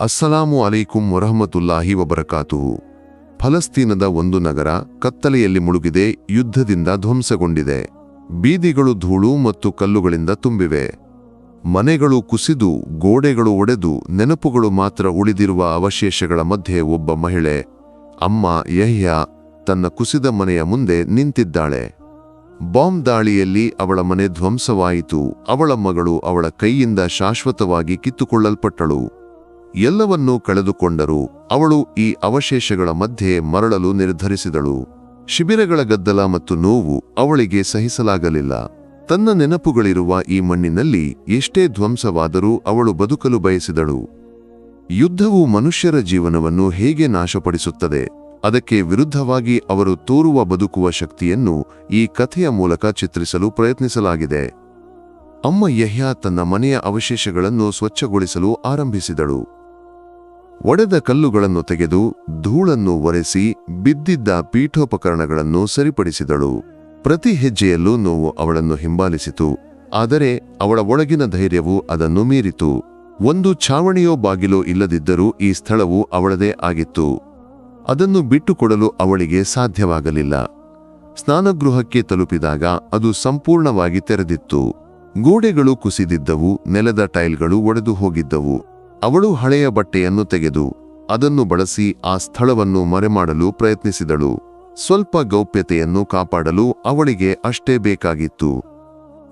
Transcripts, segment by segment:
ಅಸ್ಸಲಾಮು ಅಲೈಕುಂ ವರಹಮತುಲ್ಲಾಹಿ ವಬರಕಾತುಹು. ಫಲಸ್ತೀನದ ಒಂದು ನಗರ ಕತ್ತಲೆಯಲ್ಲಿ ಮುಳುಗಿದೆ, ಯುದ್ಧದಿಂದ ಧ್ವಂಸಗೊಂಡಿದೆ. ಬೀದಿಗಳು ಧೂಳು ಮತ್ತು ಕಲ್ಲುಗಳಿಂದ ತುಂಬಿವೆ. ಮನೆಗಳು ಕುಸಿದು, ಗೋಡೆಗಳು ಒಡೆದು, ನೆನಪುಗಳು ಮಾತ್ರ ಉಳಿದಿರುವ ಅವಶೇಷಗಳ ಮಧ್ಯೆ ಒಬ್ಬ ಮಹಿಳೆ, ಅಮ್ಮ ಯಹ್ಯ, ತನ್ನ ಕುಸಿದ ಮನೆಯ ಮುಂದೆ ನಿಂತಿದ್ದಾಳೆ. ಬಾಂಬ್ ದಾಳಿಯಲ್ಲಿ ಅವಳ ಮನೆ ಧ್ವಂಸವಾಯಿತು, ಅವಳ ಮಗಳು ಅವಳ ಕೈಯಿಂದ ಶಾಶ್ವತವಾಗಿ ಕಿತ್ತುಕೊಳ್ಳಲ್ಪಟ್ಟಳು. ಎಲ್ಲವನ್ನೂ ಕಳೆದುಕೊಂಡರು ಅವಳು ಈ ಅವಶೇಷಗಳ ಮಧ್ಯೆ ಮರಳಲು ನಿರ್ಧರಿಸಿದಳು. ಶಿಬಿರಗಳ ಗದ್ದಲ ಮತ್ತು ನೋವು ಅವಳಿಗೆ ಸಹಿಸಲಾಗಲಿಲ್ಲ. ತನ್ನ ನೆನಪುಗಳಿರುವ ಈ ಮಣ್ಣಿನಲ್ಲಿ ಎಷ್ಟೇ ಧ್ವಂಸವಾದರೂ ಅವಳು ಬದುಕಲು ಬಯಸಿದಳು. ಯುದ್ಧವು ಮನುಷ್ಯರ ಜೀವನವನ್ನು ಹೇಗೆ ನಾಶಪಡಿಸುತ್ತದೆ? ಅದಕ್ಕೆ ವಿರುದ್ಧವಾಗಿ ಅವರು ತೋರುವ ಬದುಕುವ ಶಕ್ತಿಯನ್ನು ಈ ಕಥೆಯ ಮೂಲಕ ಚಿತ್ರಿಸಲು ಪ್ರಯತ್ನಿಸಲಾಗಿದೆ. ಅಮ್ಮ ಯಹ್ಯಾ ತನ್ನ ಮನೆಯ ಅವಶೇಷಗಳನ್ನು ಸ್ವಚ್ಛಗೊಳಿಸಲು ಆರಂಭಿಸಿದಳು. ಒಡೆದ ಕಲ್ಲುಗಳನ್ನು ತೆಗೆದು ಧೂಳನ್ನು ಒರೆಸಿ ಬಿದ್ದಿದ್ದ ಪೀಠೋಪಕರಣಗಳನ್ನು ಸರಿಪಡಿಸಿದಳು. ಪ್ರತಿ ಹೆಜ್ಜೆಯಲ್ಲೂ ನೋವು ಅವಳನ್ನು ಹಿಂಬಾಲಿಸಿತು. ಆದರೆ ಅವಳ ಒಳಗಿನ ಧೈರ್ಯವು ಅದನ್ನು ಮೀರಿತು. ಒಂದು ಛಾವಣಿಯೋ ಬಾಗಿಲೋ ಇಲ್ಲದಿದ್ದರೂ ಈ ಸ್ಥಳವು ಅವಳದೇ ಆಗಿತ್ತು. ಅದನ್ನು ಬಿಟ್ಟುಕೊಡಲು ಅವಳಿಗೆ ಸಾಧ್ಯವಾಗಲಿಲ್ಲ. ಸ್ನಾನಗೃಹಕ್ಕೆ ತಲುಪಿದಾಗ ಅದು ಸಂಪೂರ್ಣವಾಗಿ ತೆರೆದಿತ್ತು. ಗೋಡೆಗಳು ಕುಸಿದಿದ್ದವು, ನೆಲದ ಟೈಲ್ಗಳು ಒಡೆದು ಹೋಗಿದ್ದವು. ಅವಳು ಹಳೆಯ ಬಟ್ಟೆಯನ್ನು ತೆಗೆದು ಅದನ್ನು ಬಳಸಿ ಆ ಸ್ಥಳವನ್ನು ಮರೆಮಾಡಲು ಪ್ರಯತ್ನಿಸಿದಳು. ಸ್ವಲ್ಪ ಗೌಪ್ಯತೆಯನ್ನು ಕಾಪಾಡಲು ಅವಳಿಗೆ ಅಷ್ಟೇ ಬೇಕಾಗಿತ್ತು.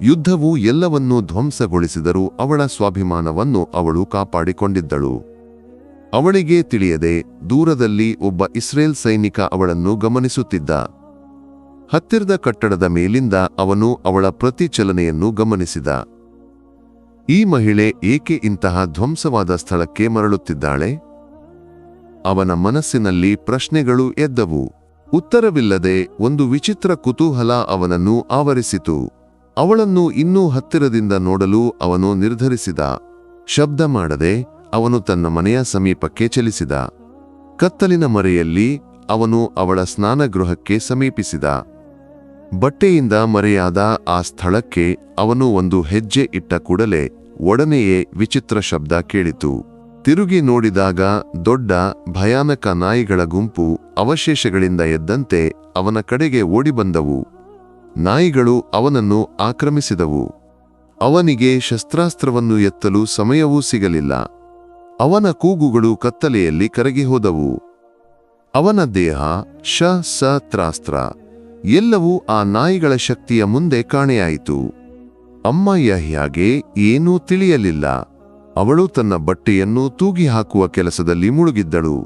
ಯುದ್ಧವು ಎಲ್ಲವನ್ನೂ ಧ್ವಂಸಗೊಳಿಸಿದರೂ ಅವಳ ಸ್ವಾಭಿಮಾನವನ್ನು ಅವಳು ಕಾಪಾಡಿಕೊಂಡಿದ್ದಳು. ಅವಳಿಗೆ ತಿಳಿಯದೆ ದೂರದಲ್ಲಿ ಒಬ್ಬ ಇಸ್ರೇಲ್ ಸೈನಿಕ ಅವಳನ್ನು ಗಮನಿಸುತ್ತಿದ್ದ. ಹತ್ತಿರದ ಕಟ್ಟಡದ ಮೇಲಿಂದ ಅವನು ಅವಳ ಪ್ರತಿ ಚಲನೆಯನ್ನು ಗಮನಿಸಿದ. ಈ ಮಹಿಳೆ ಏಕೆ ಇಂತಹ ಧ್ವಂಸವಾದ ಸ್ಥಳಕ್ಕೆ ಮರಳುತ್ತಿದ್ದಾಳೆ? ಅವನ ಮನಸ್ಸಿನಲ್ಲಿ ಪ್ರಶ್ನೆಗಳು ಎದ್ದವು. ಉತ್ತರವಿಲ್ಲದೆ ಒಂದು ವಿಚಿತ್ರ ಕುತೂಹಲ ಅವನನ್ನು ಆವರಿಸಿತು. ಅವಳನ್ನು ಇನ್ನೂ ಹತ್ತಿರದಿಂದ ನೋಡಲು ಅವನು ನಿರ್ಧರಿಸಿದ. ಶಬ್ದ ಮಾಡದೆ ಅವನು ತನ್ನ ಮನೆಯ ಸಮೀಪಕ್ಕೆ ಚಲಿಸಿದ. ಕತ್ತಲಿನ ಮರೆಯಲ್ಲಿ ಅವನು ಅವಳ ಸ್ನಾನಗೃಹಕ್ಕೆ ಸಮೀಪಿಸಿದ. ಬಟ್ಟೆಯಿಂದ ಮರೆಯಾದ ಆ ಸ್ಥಳಕ್ಕೆ ಅವನು ಒಂದು ಹೆಜ್ಜೆ ಇಟ್ಟ ಕೂಡಲೇ ಒಡನೆಯೇ ವಿಚಿತ್ರ ಶಬ್ದ ಕೇಳಿತು. ತಿರುಗಿ ನೋಡಿದಾಗ ದೊಡ್ಡ, ಭಯಾನಕ ನಾಯಿಗಳ ಗುಂಪು ಅವಶೇಷಗಳಿಂದ ಎದ್ದಂತೆ ಅವನ ಕಡೆಗೆ ಓಡಿಬಂದವು. ನಾಯಿಗಳು ಅವನನ್ನು ಆಕ್ರಮಿಸಿದವು. ಅವನಿಗೆ ಶಸ್ತ್ರಾಸ್ತ್ರವನ್ನು ಎತ್ತಲು ಸಮಯವೂ ಸಿಗಲಿಲ್ಲ. ಅವನ ಕೂಗುಗಳು ಕತ್ತಲೆಯಲ್ಲಿ ಕರಗಿ ಹೋದವು. ಅವನ ದೇಹ ಶ ಸ ತ್ರಾಸ್ತ್ರ ಎಲ್ಲವೂ ಆ ನಾಯಿಗಳ ಶಕ್ತಿಯ ಮುಂದೆ ಕಾಣೆಯಾಯಿತು. ಅಮ್ಮ ಯಹ್ಯಾಗೆ ಏನೂ ತಿಳಿಯಲಿಲ್ಲ. ಅವಳು ತನ್ನ ಬಟ್ಟೆಯನ್ನು ತೂಗಿ ಹಾಕುವ ಕೆಲಸದಲ್ಲಿ ಮುಳುಗಿದ್ದಳು.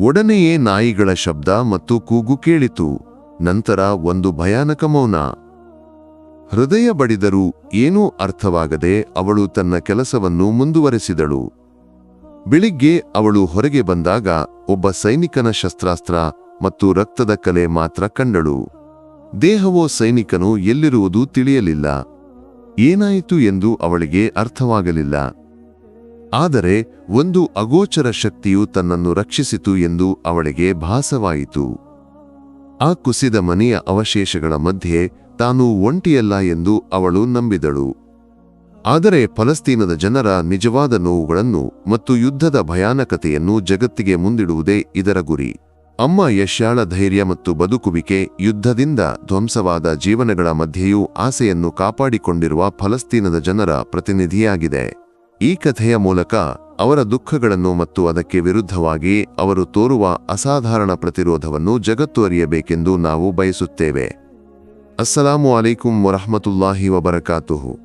ಒಡನೆಯೇ ನಾಯಿಗಳ ಶಬ್ದ ಮತ್ತು ಕೂಗು ಕೇಳಿತು. ನಂತರ ಒಂದು ಭಯಾನಕ ಮೌನ. ಹೃದಯ ಬಡಿದರೂ ಏನೂ ಅರ್ಥವಾಗದೆ ಅವಳು ತನ್ನ ಕೆಲಸವನ್ನು ಮುಂದುವರೆಸಿದಳು. ಬೆಳಿಗ್ಗೆ ಅವಳು ಹೊರಗೆ ಬಂದಾಗ ಒಬ್ಬ ಸೈನಿಕನ ಶಸ್ತ್ರಾಸ್ತ್ರ ಮತ್ತು ರಕ್ತದ ಕಲೆ ಮಾತ್ರ ಕಂಡಳು. ದೇಹವೋ ಸೈನಿಕನು ಎಲ್ಲಿರುವುದು ತಿಳಿಯಲಿಲ್ಲ. ಏನಾಯಿತು ಎಂದು ಅವಳಿಗೆ ಅರ್ಥವಾಗಲಿಲ್ಲ. ಆದರೆ ಒಂದು ಅಗೋಚರ ಶಕ್ತಿಯು ತನ್ನನ್ನು ರಕ್ಷಿಸಿತು ಎಂದು ಅವಳಿಗೆ ಭಾಸವಾಯಿತು. ಆ ಕುಸಿದ ಮನೆಯ ಅವಶೇಷಗಳ ಮಧ್ಯೆ ತಾನು ಒಂಟಿಯಲ್ಲ ಎಂದು ಅವಳು ನಂಬಿದಳು. ಆದರೆ ಫಲಸ್ತೀನದ ಜನರ ನಿಜವಾದ ನೋವುಗಳನ್ನು ಮತ್ತು ಯುದ್ಧದ ಭಯಾನಕತೆಯನ್ನು ಜಗತ್ತಿಗೆ ಮುಂದಿಡುವುದೇ ಇದರ ಗುರಿ. ಅಮ್ಮ ಯಶ್ಯಾಳ ಧೈರ್ಯ ಮತ್ತು ಬದುಕುವಿಕೆ ಯುದ್ಧದಿಂದ ಧ್ವಂಸವಾದ ಜೀವನಗಳ ಮಧ್ಯೆಯೂ ಆಸೆಯನ್ನು ಕಾಪಾಡಿಕೊಂಡಿರುವ ಫಲಸ್ತೀನದ ಜನರ ಪ್ರತಿನಿಧಿಯಾಗಿದೆ. ಈ ಕಥೆಯ ಮೂಲಕ ಅವರ ದುಃಖಗಳನ್ನು ಮತ್ತು ಅದಕ್ಕೆ ವಿರುದ್ಧವಾಗಿ ಅವರು ತೋರುವ ಅಸಾಧಾರಣ ಪ್ರತಿರೋಧವನ್ನು ಜಗತ್ತು ಅರಿಯಬೇಕೆಂದು ನಾವು ಬಯಸುತ್ತೇವೆ. ಅಸ್ಸಲಾಮು ಅಲೈಕುಂ ವರಹಮತುಲ್ಲಾಹಿ ವಬರಕಾತುಹು.